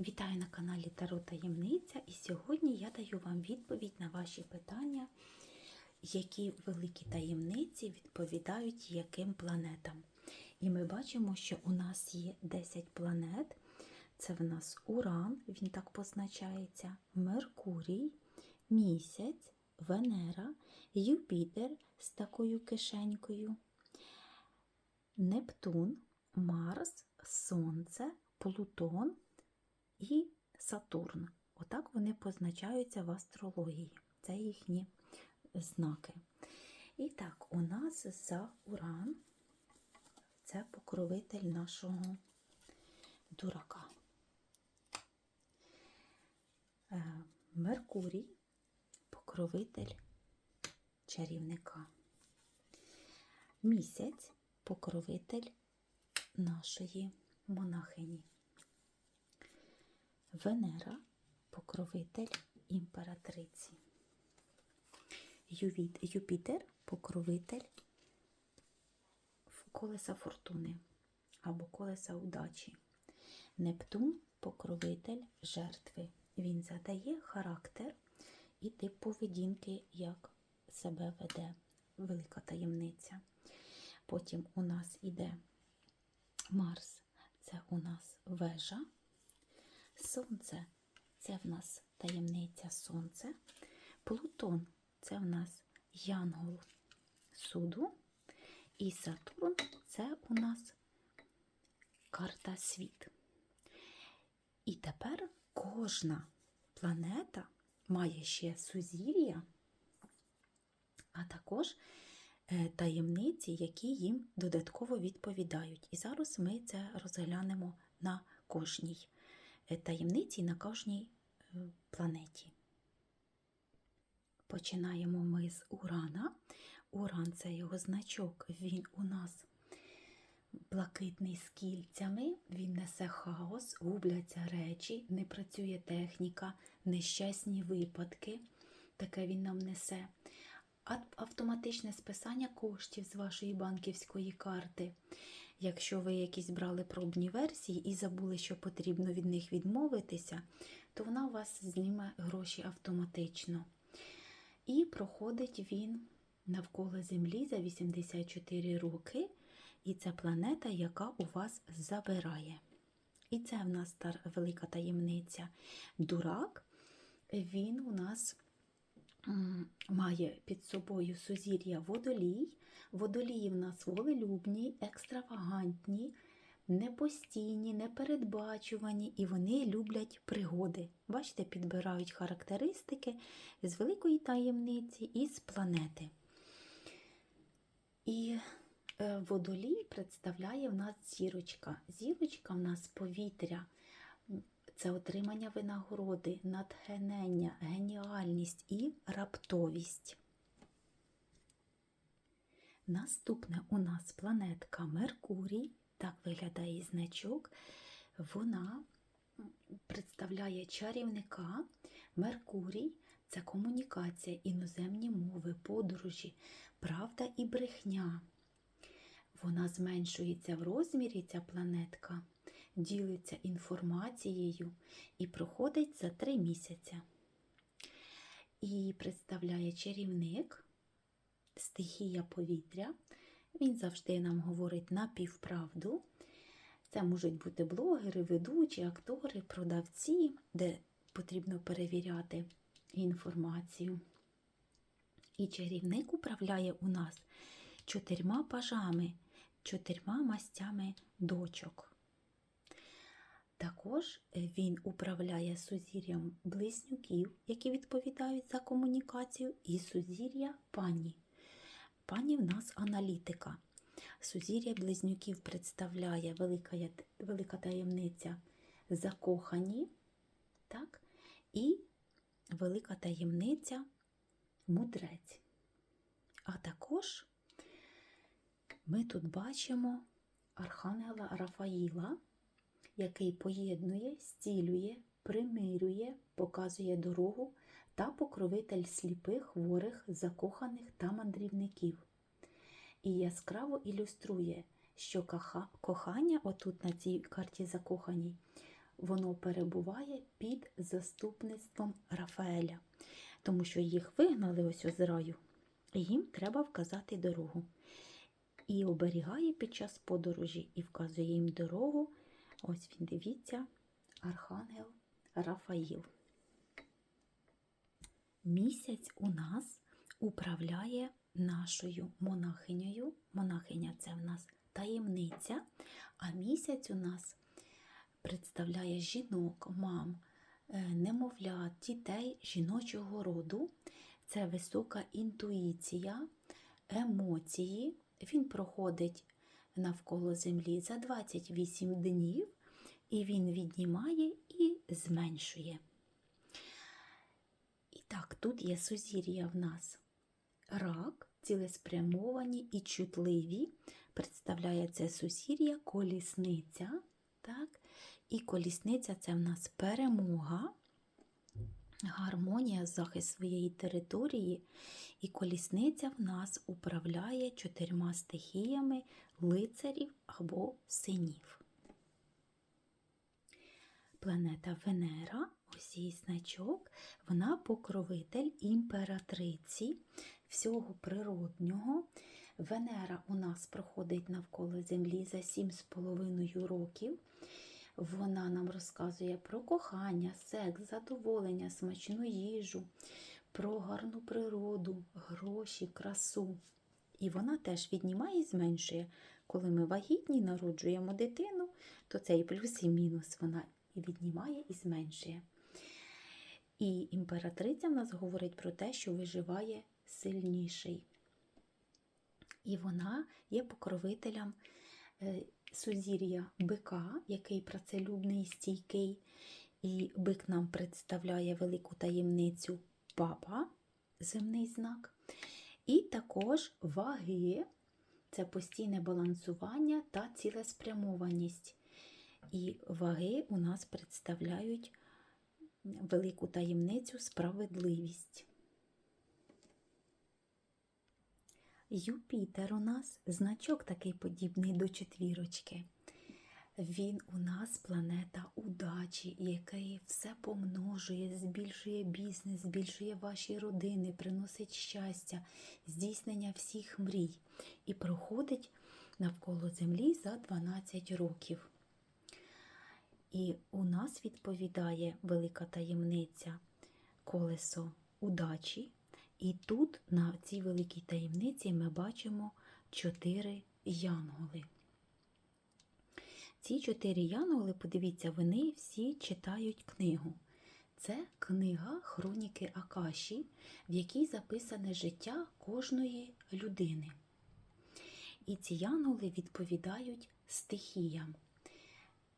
Вітаю на каналі Таро Таємниця і сьогодні я даю вам відповідь на ваші питання, які великі таємниці відповідають яким планетам. І ми бачимо, що у нас є 10 планет. Це в нас Уран, він так позначається, Меркурій, Місяць, Венера, Юпітер з такою кишенькою, Нептун, Марс, Сонце, Плутон і Сатурн. Отак вони позначаються в астрології. Це їхні знаки. І так, у нас за Уран це покровитель нашого дурака. Е, Меркурій покровитель чарівника. Місяць покровитель нашої монахині. Венера покровитель імператриці. Юпітер покровитель колеса фортуни або колеса удачі. Нептун покровитель жертви. Він задає характер і тип поведінки, як себе веде велика таємниця. Потім у нас іде Марс, це у нас вежа. Сонце це в нас таємниця Сонце. Плутон це в нас янгол суду. І Сатурн це у нас карта світ. І тепер кожна планета має ще сузір'я, а також е, таємниці, які їм додатково відповідають. І зараз ми це розглянемо на кожній таємниці на кожній е, планеті. Починаємо ми з Урана. Уран це його значок, він у нас блакитний з кільцями, він несе хаос, губляться речі, не працює техніка, нещасні випадки. Таке він нам несе. Автоматичне списання коштів з вашої банківської карти. Якщо ви якісь брали пробні версії і забули, що потрібно від них відмовитися, то вона у вас зніме гроші автоматично. І проходить він навколо Землі за 84 роки, і це планета, яка у вас забирає. І це в нас велика таємниця. Дурак, він у нас має під собою сузір'я водолій. Водолії в нас волелюбні, екстравагантні, непостійні, непередбачувані, і вони люблять пригоди. Бачите, підбирають характеристики з великої таємниці і з планети. І водолій представляє в нас зірочка. Зірочка в нас повітря. Це отримання винагороди, натхнення, геніальність і раптовість. Наступне у нас планетка Меркурій, так виглядає значок. Вона представляє чарівника. Меркурій це комунікація, іноземні мови, подорожі, правда і брехня. Вона зменшується в розмірі, ця планетка, ділиться інформацією і проходить за три місяці. І представляє чарівник, стихія повітря. Він завжди нам говорить напівправду. Це можуть бути блогери, ведучі, актори, продавці, де потрібно перевіряти інформацію. І чарівник управляє у нас чотирма пажами, чотирма мастями дочок. Також він управляє сузір'ям близнюків, які відповідають за комунікацію, і сузір'я пані. Пані в нас аналітика. Сузір'я близнюків представляє велика, велика таємниця закохані, так? і велика таємниця мудрець. А також ми тут бачимо Архангела Рафаїла, який поєднує, зцілює, примирює, показує дорогу та покровитель сліпих, хворих, закоханих та мандрівників. І яскраво ілюструє, що кохання, отут на цій карті закоханій, воно перебуває під заступництвом Рафаеля, тому що їх вигнали ось з раю, і їм треба вказати дорогу. І оберігає під час подорожі і вказує їм дорогу. Ось він дивіться, Архангел Рафаїл. Місяць у нас управляє нашою монахинею. Монахиня це в нас таємниця, а місяць у нас представляє жінок, мам, е, немовлят, дітей жіночого роду. Це висока інтуїція, емоції. Він проходить навколо землі за 28 днів, і він віднімає і зменшує. І так, тут є сузір'я в нас. Рак, цілеспрямовані і чутливі. Представляє це сусір'я колісниця. Так? І колісниця це в нас перемога, гармонія, захист своєї території. І колісниця в нас управляє чотирма стихіями лицарів або синів. Планета Венера, ось її значок, вона покровитель імператриці всього природнього. Венера у нас проходить навколо Землі за 7,5 років. Вона нам розказує про кохання, секс, задоволення, смачну їжу, про гарну природу, гроші, красу. І вона теж віднімає і зменшує. Коли ми вагітні, народжуємо дитину, то це і плюс, і мінус вона і віднімає і зменшує. І імператриця в нас говорить про те, що виживає сильніший. І вона є покровителем е, сузір'я бика, який працелюбний, стійкий. І бик нам представляє велику таємницю папа, земний знак. І також ваги це постійне балансування та цілеспрямованість. І ваги у нас представляють велику таємницю справедливість. Юпітер у нас значок такий подібний до четвірочки. Він у нас планета удачі, який все помножує, збільшує бізнес, збільшує ваші родини, приносить щастя, здійснення всіх мрій і проходить навколо Землі за 12 років. І у нас відповідає велика таємниця колесо удачі. І тут на цій великій таємниці ми бачимо чотири янголи. Ці чотири янголи, подивіться, вони всі читають книгу. Це книга Хроніки Акаші, в якій записане життя кожної людини. І ці янголи відповідають стихіям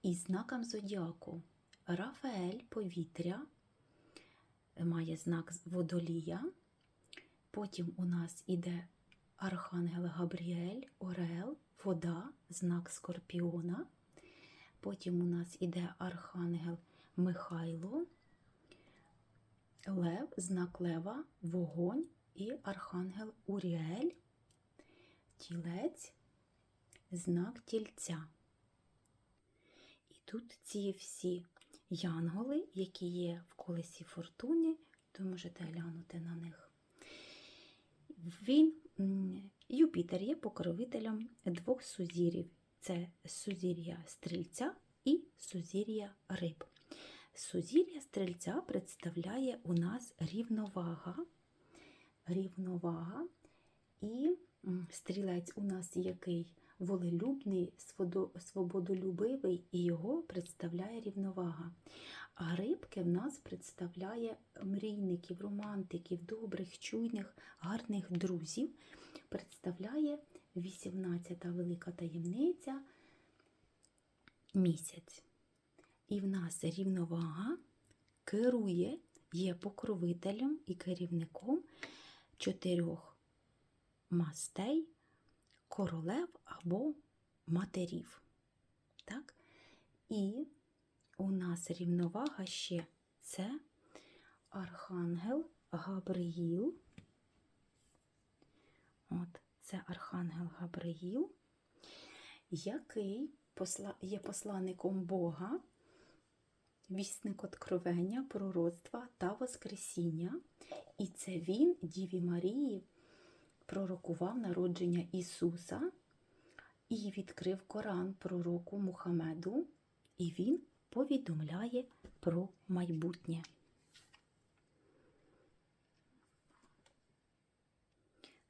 і знакам зодіаку. Рафаель повітря має знак водолія. Потім у нас іде Архангел Габріель, Орел, вода, знак Скорпіона. Потім у нас іде Архангел Михайло, Лев, знак Лева, вогонь і Архангел Уріель, тілець, знак тільця. І тут ці всі янголи, які є в колесі фортуни, то можете глянути на них. Він, Юпітер є покровителем двох сузірів. Це сузір'я стрільця і сузір'я риб. Сузір'я стрільця представляє у нас рівновага. Рівновага і стрілець у нас який волелюбний, свободолюбивий, і його представляє рівновага. А рибки в нас представляє мрійників, романтиків, добрих, чуйних, гарних друзів. Представляє 18-та велика таємниця місяць. І в нас рівновага керує, є покровителем і керівником чотирьох мастей, королев або матерів. Так? І у нас рівновага ще це Архангел Габриїл. От, це Архангел Габриїл, який є посланником Бога, вісник откровення, пророцтва та Воскресіння. І це він, Діві Марії, пророкував народження Ісуса і відкрив Коран пророку Мухаммеду, і він повідомляє про майбутнє.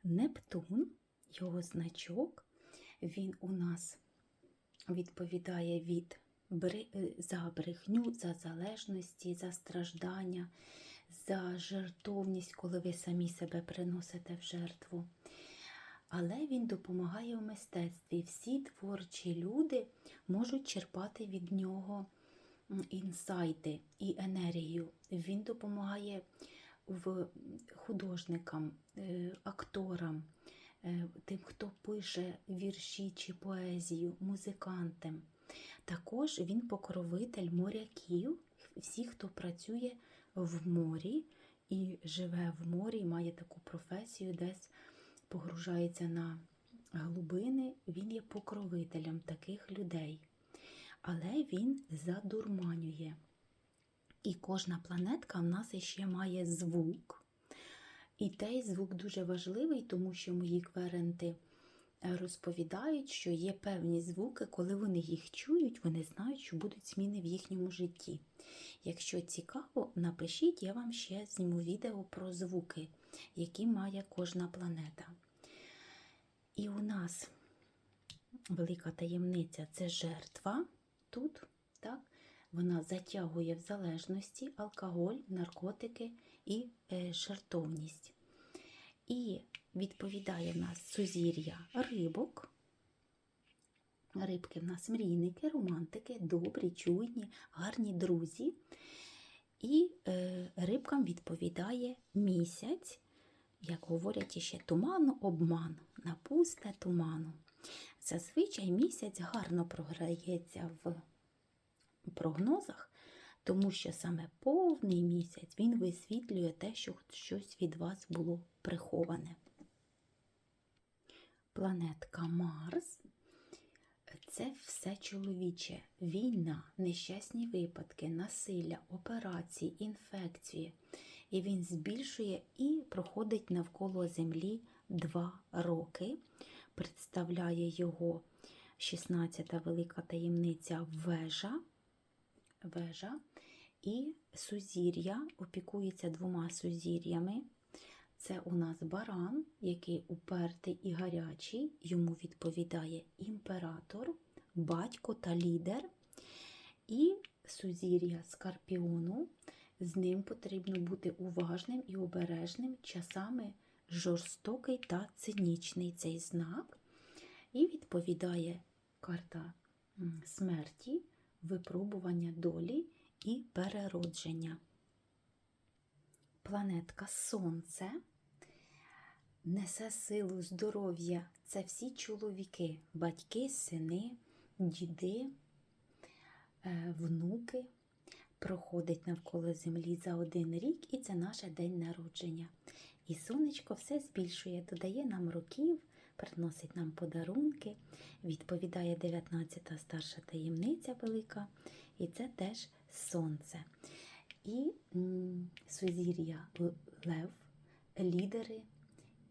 Нептун, його значок, він у нас відповідає від за брехню, за залежності, за страждання, за жертовність, коли ви самі себе приносите в жертву. Але він допомагає в мистецтві. Всі творчі люди можуть черпати від нього інсайти і енергію. Він допомагає художникам, е, акторам, е, тим, хто пише вірші чи поезію, музикантам. Також він покровитель моряків, всіх, хто працює в морі і живе в морі, має таку професію, десь погружається на глибини, він є покровителем таких людей. Але він задурманює. І кожна планетка в нас ще має звук. І той звук дуже важливий, тому що мої кверенти розповідають, що є певні звуки, коли вони їх чують, вони знають, що будуть зміни в їхньому житті. Якщо цікаво, напишіть, я вам ще зніму відео про звуки, які має кожна планета. І у нас велика таємниця це жертва тут, так? Вона затягує в залежності алкоголь, наркотики і е, жертовність. І відповідає в нас сузір'я рибок. Рибки в нас мрійники, романтики, добрі, чуйні, гарні друзі. І е, рибкам відповідає місяць, як говорять іще, туману обман, напусте туману. Зазвичай місяць гарно програється в прогнозах, тому що саме повний місяць він висвітлює те, що щось від вас було приховане. Планетка Марс це все чоловіче. Війна, нещасні випадки, насилля, операції, інфекції. І він збільшує і проходить навколо Землі два роки. Представляє його 16-та велика таємниця вежа. вежа. І сузір'я опікується двома сузір'ями. Це у нас баран, який упертий і гарячий, йому відповідає імператор, батько та лідер. І сузір'я скорпіону. З ним потрібно бути уважним і обережним, часами жорстокий та цинічний цей знак. І відповідає карта смерті, випробування долі і переродження. Планетка Сонце несе силу здоров'я. Це всі чоловіки, батьки, сини, діди, е, внуки. Проходить навколо землі за один рік, і це наше день народження. І сонечко все збільшує, додає нам років, приносить нам подарунки, відповідає 19-та старша таємниця велика, і це теж сонце. І сузір'я Лев, лідери,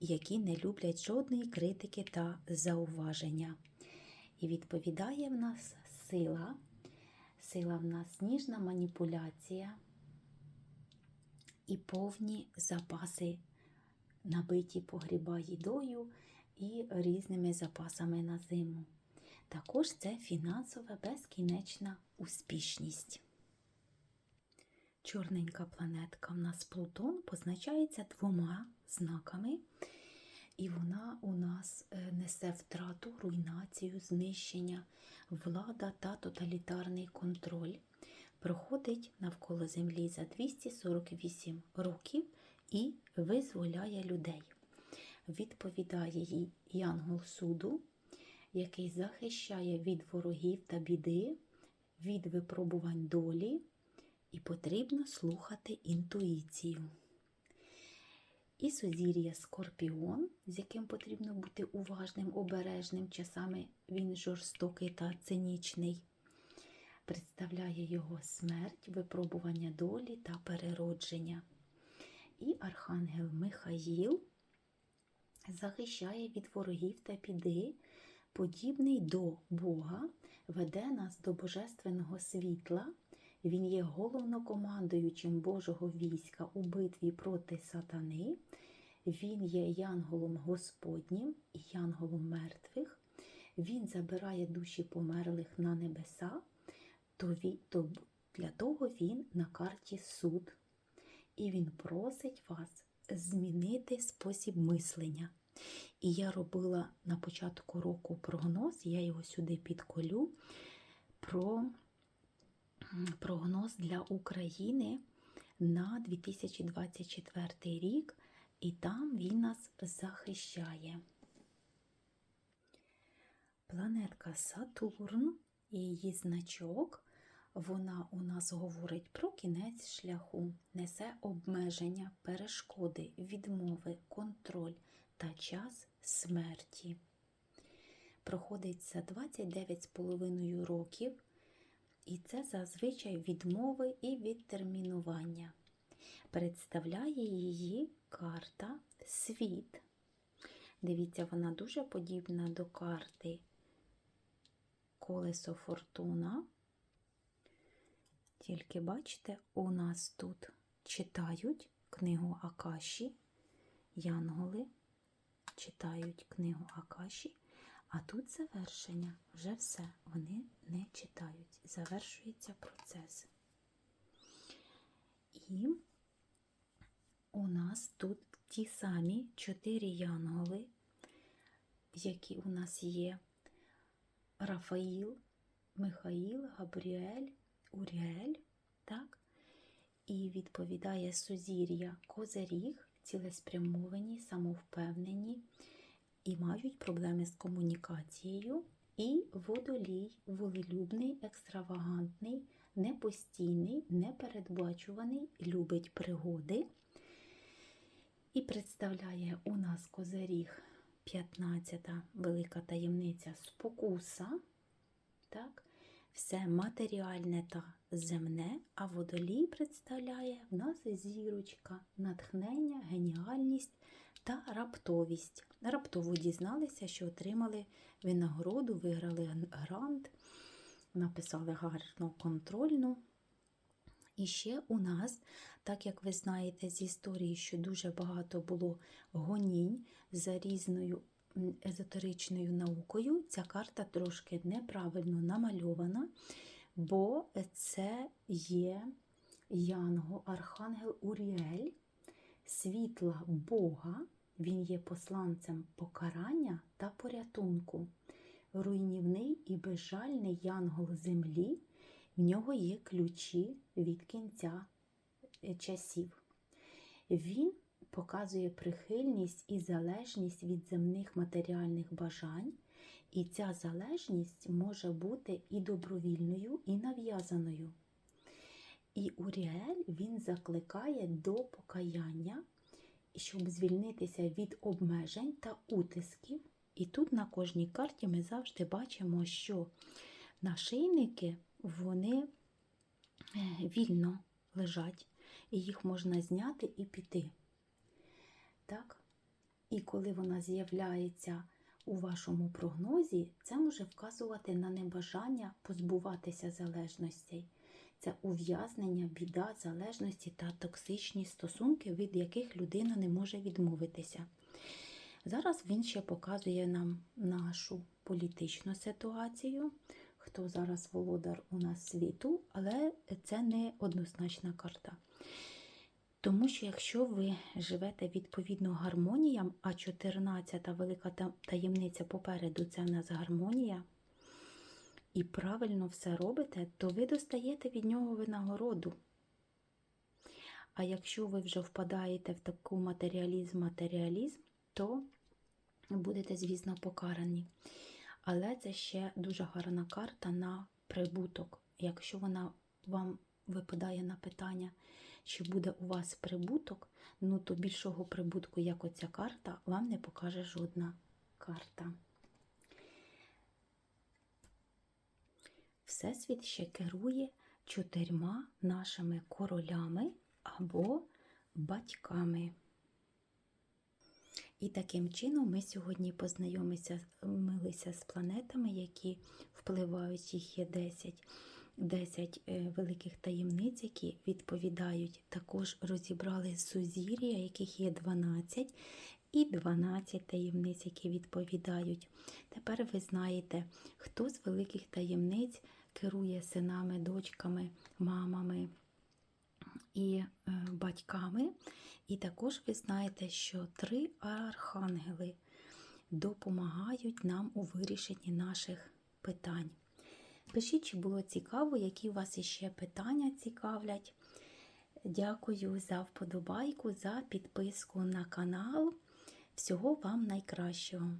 які не люблять жодної критики та зауваження. І відповідає в нас сила. Сила в нас ніжна маніпуляція і повні запаси, набиті погріба їдою і різними запасами на зиму. Також це фінансова безкінечна успішність. Чорненька планетка в нас Плутон позначається двома знаками, і вона у нас е, несе втрату, руйнацію, знищення, влада та тоталітарний контроль. Проходить навколо Землі за 248 років і визволяє людей. Відповідає їй Янгол суду, який захищає від ворогів та біди, від випробувань долі, і потрібно слухати інтуїцію. І сузір'я Скорпіон, з яким потрібно бути уважним, обережним, часами він жорстокий та цинічний. представляє його смерть, випробування долі та переродження. І архангел Михаїл захищає від ворогів та піди, подібний до Бога, веде нас до божественного світла. Він є головнокомандуючим Божого війська у битві проти сатани. Він є янголом Господнім і янголом мертвих. Він забирає душі померлих на небеса, то, ві- то для того він на карті суд. І він просить вас змінити спосіб мислення. І я робила на початку року прогноз, я його сюди підколю, про прогноз для України на 2024 рік, і там він нас захищає. Планетка Сатурн і її значок, вона у нас говорить про кінець шляху, несе обмеження, перешкоди, відмови, контроль та час смерті. Проходить за 29,5 років, і це зазвичай відмови і відтермінування. Представляє її карта Світ. Дивіться, вона дуже подібна до карти Колесо Фортуна. Тільки бачите, у нас тут читають книгу Акаші, Янголи читають книгу Акаші, а тут завершення. Вже все, вони не читають. Завершується процес. І у нас тут ті самі чотири янголи, які у нас є Рафаїл, Михаїл, Габріель, Уріель, так? І відповідає сузір'я Козиріг, цілеспрямовані, самовпевнені і мають проблеми з комунікацією. І водолій, волелюбний, екстравагантний, непостійний, непередбачуваний, любить пригоди. І представляє у нас козиріг 15-та велика таємниця спокуса. Так? Все матеріальне та земне, а водолій представляє в нас зірочка, натхнення, геніальність та раптовість. Раптово дізналися, що отримали винагороду, виграли грант, написали гарну контрольну. І ще у нас, так як ви знаєте з історії, що дуже багато було гонінь за різною езотеричною наукою, ця карта трошки неправильно намальована, бо це є Янго, Архангел Уріель, світла Бога, він є посланцем покарання та порятунку, руйнівний і безжальний янгол землі. В нього є ключі від кінця е, часів. Він показує прихильність і залежність від земних матеріальних бажань, і ця залежність може бути і добровільною, і нав'язаною. І Уріель він закликає до покаяння, щоб звільнитися від обмежень та утисків. І тут на кожній карті ми завжди бачимо, що нашийники вони е, вільно лежать, і їх можна зняти і піти. Так? І коли вона з'являється у вашому прогнозі, це може вказувати на небажання позбуватися залежностей. Це ув'язнення, біда, залежності та токсичні стосунки, від яких людина не може відмовитися. Зараз він ще показує нам нашу політичну ситуацію, хто зараз володар у нас світу, але це не однозначна карта. Тому що якщо ви живете відповідно гармоніям, а 14-та велика таємниця попереду це в нас гармонія, і правильно все робите, то ви достаєте від нього винагороду. А якщо ви вже впадаєте в таку матеріалізм, матеріалізм, то будете, звісно, покарані. Але це ще дуже гарна карта на прибуток. Якщо вона вам випадає на питання, чи буде у вас прибуток, ну то більшого прибутку, як оця карта, вам не покаже жодна карта. Всесвіт ще керує чотирма нашими королями або батьками. І таким чином ми сьогодні познайомилися милися з планетами, які впливають, їх є 10. 10 е, великих таємниць, які відповідають. Також розібрали сузір'я, яких є 12, і 12 таємниць, які відповідають. Тепер ви знаєте, хто з великих таємниць керує синами, дочками, мамами і е, батьками. І також ви знаєте, що три архангели допомагають нам у вирішенні наших питань. Пишіть, чи було цікаво, які у вас іще питання цікавлять. Дякую за вподобайку, за підписку на канал. Всього вам найкращого!